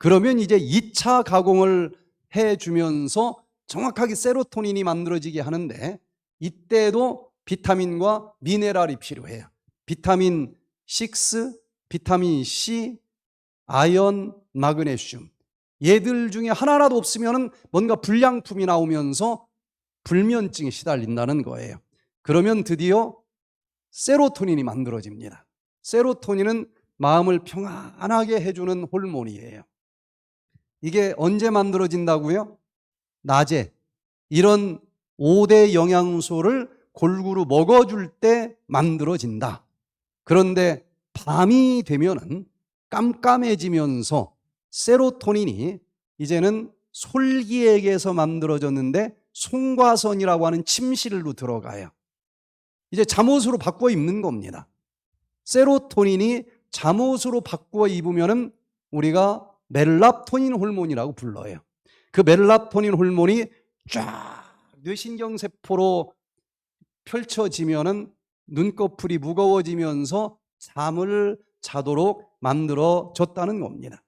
그러면 이제 2차 가공을 해주면서 정확하게 세로토닌이 만들어지게 하는데 이때도 비타민과 미네랄이 필요해요. 비타민 6, 비타민 C, 아연, 마그네슘. 얘들 중에 하나라도 없으면 뭔가 불량품이 나오면서 불면증에 시달린다는 거예요. 그러면 드디어 세로토닌이 만들어집니다. 세로토닌은 마음을 평안하게 해주는 호르몬이에요. 이게 언제 만들어진다고요? 낮에 이런 5대 영양소를 골고루 먹어줄 때 만들어진다. 그런데 밤이 되면은 깜깜해지면서 세로토닌이 이제는 솔기에게서 만들어졌는데 송과선이라고 하는 침실로 들어가요. 이제 잠옷으로 바꿔 입는 겁니다. 세로토닌이 잠옷으로 바꾸어 입으면은 우리가 멜라토닌 호르몬이라고 불러요. 그 멜라토닌 호르몬이 쫙 뇌신경 세포로 펼쳐지면은 눈꺼풀이 무거워지면서 잠을 자도록 만들어 줬다는 겁니다.